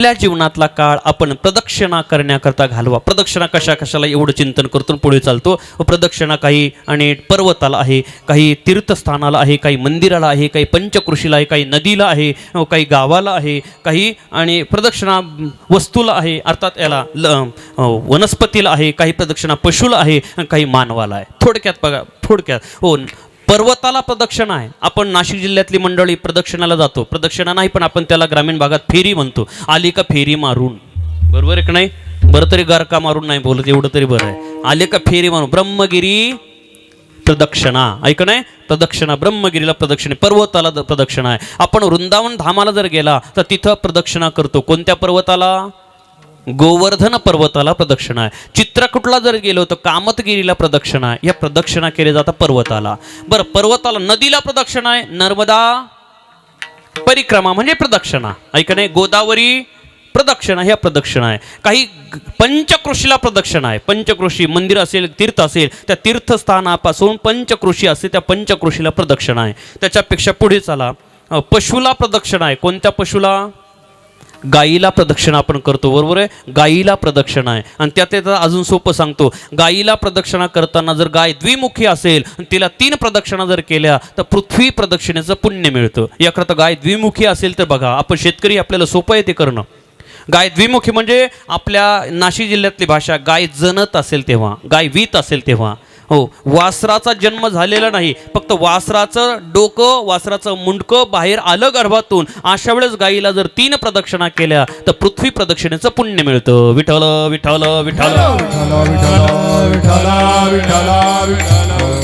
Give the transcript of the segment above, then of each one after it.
आपल्या जीवनातला काळ आपण प्रदक्षिणा करण्याकरता घालवा. प्रदक्षिणा कशा कशाला एवढं चिंतन करतो पुढे चालतो? व प्रदक्षिणा काही आणि पर्वताला आहे काही तीर्थस्थानाला आहे काही मंदिराला आहे काही पंचकृषीला आहे काही नदीला आहे काही गावाला आहे काही आणि प्रदक्षिणा वस्तूला आहे. अर्थात याला ल वनस्पतीला आहे काही प्रदक्षिणा पशुला आहे काही मानवाला आहे. थोडक्यात बघा थोडक्यात. हो पर्वताला प्रदक्षिणा आहे. आपण नाशिक जिल्ह्यातली मंडळी प्रदक्षिणाला जातो. प्रदक्षिणा नाही पण आपण त्याला ग्रामीण भागात फेरी म्हणतो. आली का फेरी मारून. बरोबर आहे का नाही? बरं तरी गारका मारून नाही बोलत एवढं तरी बरं आहे. आले का फेरी मारून. ब्रह्मगिरी प्रदक्षिणा. ऐक नाही? प्रदक्षिणा ब्रह्मगिरीला प्रदक्षिणा. पर्वताला प्रदक्षिणा आहे. आपण वृंदावन धामाला जर गेला तर तिथं प्रदक्षिणा करतो. कोणत्या पर्वताला? गोवर्धन पर्वताला प्रदक्षिणा आहे. चित्रकूटला जर गेलो तर कामतगिरीला प्रदक्षिणा आहे. या प्रदक्षिणा केल्या जातात पर्वताला. बरं पर्वताला नदीला प्रदक्षिणा आहे. नर्मदा परिक्रमा म्हणजे प्रदक्षिणा. ऐकणे नाही गोदावरी प्रदक्षिणा ह्या प्रदक्षिणा आहे. काही पंचकृषीला प्रदक्षिणा आहे. पंचकृषी मंदिर असेल तीर्थ असेल त्या तीर्थस्थानापासून पंचकृषी असेल त्या पंचकृषीला प्रदक्षिणा आहे. त्याच्यापेक्षा पुढे चला. पशुला प्रदक्षिणा आहे. कोणत्या पशुला? गाईला प्रदक्षिणा आपण करतो बरोबर आहे? गाईला प्रदक्षिणा आहे. आणि त्यात त्यात अजून सोपं सांगतो गाईला प्रदक्षिणा करताना जर गाय द्विमुखी असेल आणि तिला तीन प्रदक्षिणा जर केल्या तर पृथ्वी प्रदक्षिणेचं पुण्य मिळतं. याकरता गाय द्विमुखी असेल तर बघा आपण शेतकरी आपल्याला सोपं आहे ते करणं. गाय द्विमुखी म्हणजे आपल्या नाशिक जिल्ह्यातली भाषा गाय जनत असेल तेव्हा गाय वीत असेल तेव्हा. हो वासराचा जन्म झालेला नाही. फक्त वासराचं डोकं वासराचं मुंडकं बाहेर आलं गर्भातून. अशा वेळेस गाईला जर तीन प्रदक्षिणा केल्या तर पृथ्वी प्रदक्षिणेचं पुण्य मिळतं. विठ्ठल विठ्ठल विठ्ठल.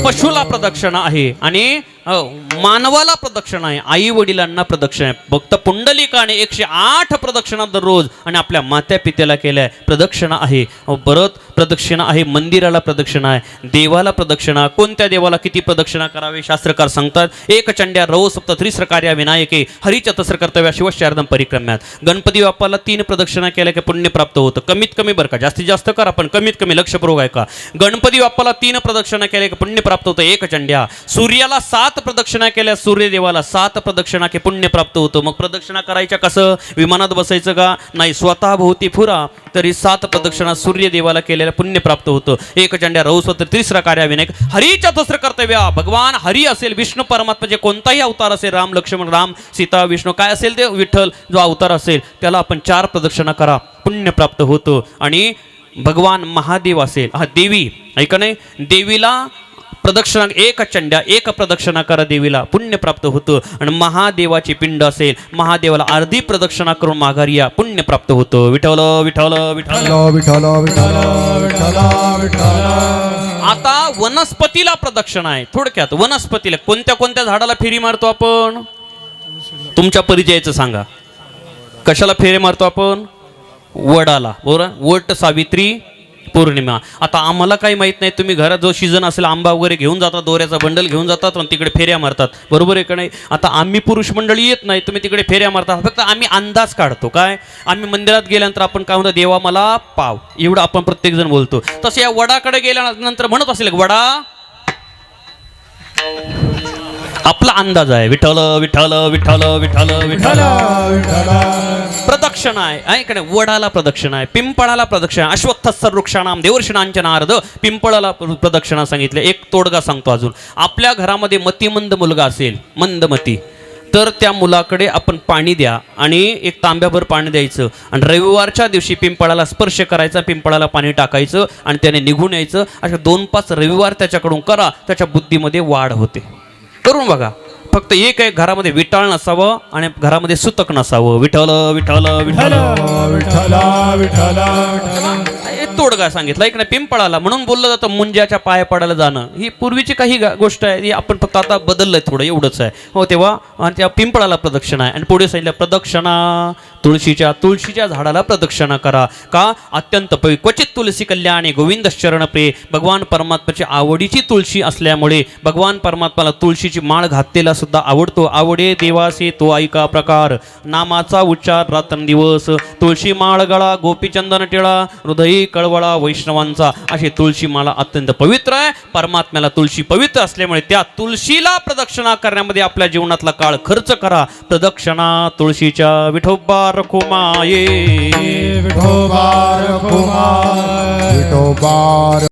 पशुला प्रदक्षिणा आहे. आणि हो मानवाला प्रदक्षिणा आहे आई वडिलांना प्रदक्षिणा आहे. फक्त पुंडलिकाने एकशे आठ प्रदक्षिणा दररोज आणि आपल्या मात्या पित्याला केल्या. प्रदक्षिणा आहे. परत प्रदक्षिणा आहे मंदिराला प्रदक्षिणा आहे देवाला प्रदक्षिणा. कोणत्या देवाला किती प्रदक्षिणा करावे? शास्त्रकार सांगतात एक चंड्या रव सप्त त्रिस्र कार्या विनायके हरिचतस्र कर्तव्या शिवशारदम परिक्रम्यात. गणपती बाप्पाला तीन प्रदक्षिणा केल्या की पुण्य प्राप्त होतं. कमीत कमी बरं का? जास्तीत जास्त करा पण कमीत कमी लक्षपूर्वक आहे का गणपती बाप्पाला तीन प्रदक्षिणा केल्या की पुण्य प्राप्त होतं. एक चंड्या. सूर्याला सात प्रदक्षिणा केल्या सूर्यदेवाला. सात प्रदक्षिणा के पुण्य प्राप्त होतं. मग प्रदक्षिणा करायच्या कसं? विमानात बसायचं का? नाही स्वतः भोवती फुरा तरी सात प्रदक्षिणा सूर्यदेवाला केलेल्या पुण्य प्राप्त होतं. एक चंड्या स्वतः तिसरा कार्याविनायक हरी चतुस्र कर्तव्य. भगवान हरी असेल विष्णू परमात्मा जे कोणताही अवतार असेल राम लक्ष्मण राम सीता विष्णू काय असेल ते विठ्ठल जो अवतार असेल त्याला आपण चार प्रदक्षिणा करा. पुण्य प्राप्त होतं. आणि भगवान महादेव असेल. हा देवी ऐका नाही? देवीला प्रदक्षिणा एक चंड्या एक प्रदक्षिणा करा देवीला. पुण्य प्राप्त होतं. आणि महादेवाची पिंड असेल महादेवाला अर्धी प्रदक्षिणा करून माघारी या. पुण्य प्राप्त होतं विठ्ठल विठ्ठल विठ्ठल विठ्ठल. आता वनस्पतीला प्रदक्षिणा आहे. थोडक्यात वनस्पतीला कोणत्या कोणत्या झाडाला फेरी मारतो आपण? तुमच्या परिचयाचं सांगा. कशाला फेरी मारतो आपण? वडाला. बरोबर? वट सावित्री पौर्णिमा. आता आम्हाला काही माहीत नाही तुम्ही घरात जो सीझन असेल आंबा वगैरे घेऊन जातात दोऱ्याचा बंडल घेऊन जातात आणि तिकडे फेऱ्या मारतात. बरोबर आहे का नाही? आता आम्ही पुरुष मंडळी येत नाही तुम्ही तिकडे फेऱ्या मारतात फक्त आम्ही अंदाज काढतो. काय? आम्ही मंदिरात गेल्यानंतर आपण काय म्हणतो देवा मला पाव. एवढं आपण प्रत्येकजण बोलतो. तसं या वडाकडे गेल्यानंतर म्हणत असेल वडा. आपला अंदाज आहे. विठ्ठल विठ्ठल विठ्ठल विठ्ठल विठ्ठल. प्रदक्षिणा आहे. ऐकणे वडाला प्रदक्षिणा आहे. पिंपळाला प्रदक्षिणा आहे. अश्वत्थ वृक्षाणाम देवर्षणांच्या नारद पिंपळाला प्रदक्षिणा सांगितले. एक तोडगा सांगतो अजून. आपल्या घरामध्ये मतिमंद मुलगा असेल मंदमती तर त्या मुलाकडे आपण पाणी द्या आणि एक तांब्याभर पाणी द्यायचं. आणि रविवारच्या दिवशी पिंपळाला स्पर्श करायचा पिंपळाला पाणी टाकायचं आणि त्याने निघून यायचं. अशा दोन पाच रविवार त्याच्याकडून करा. त्याच्या बुद्धीमध्ये वाढ होते. करून बघा. फक्त एक आहे घरामध्ये विटाळ नसावं आणि घरामध्ये सुतक नसावं. विठल विठल विठल विठ्ठल विठ्ठल तोडगा सांगितलं? एक नाही पिंपळाला. म्हणून बोललं जातं मुंज्याच्या पाया पडायला जाणं. ही पूर्वीची काही गोष्ट आहे. ही आपण फक्त आता बदललंय थोडं. एवढंच आहे. हो तेव्हा आणि त्या पिंपळाला प्रदक्षिणा आहे. आणि पुढे सांगितलं प्रदक्षिणा. तुळशीच्या तुळशीच्या झाडाला प्रदक्षिणा करा. का? अत्यंत पवि क्वचित तुलसी कल्याणी गोविंद शरणप्रिय. भगवान परमात्माची आवडीची तुळशी असल्यामुळे भगवान परमात्माला तुळशीची माळ घातलेला सुद्धा आवडतो. आवडे देवासे तो ऐका प्रकार. नामाचा उच्चार रात्रंदिवस. तुळशी माळ गळा गोपीचंदन टिळा हृदयी कळवळा वैष्णवांचा. अशी तुळशी माळा अत्यंत पवित्र आहे. परमात्म्याला तुळशी पवित्र असल्यामुळे त्या तुळशीला प्रदक्षिणा करण्यामध्ये आपल्या जीवनातला काळ खर्च करा. प्रदक्षिणा तुळशीच्या विठोबा. रखुमाये विठोबा रखुमाय विठोबा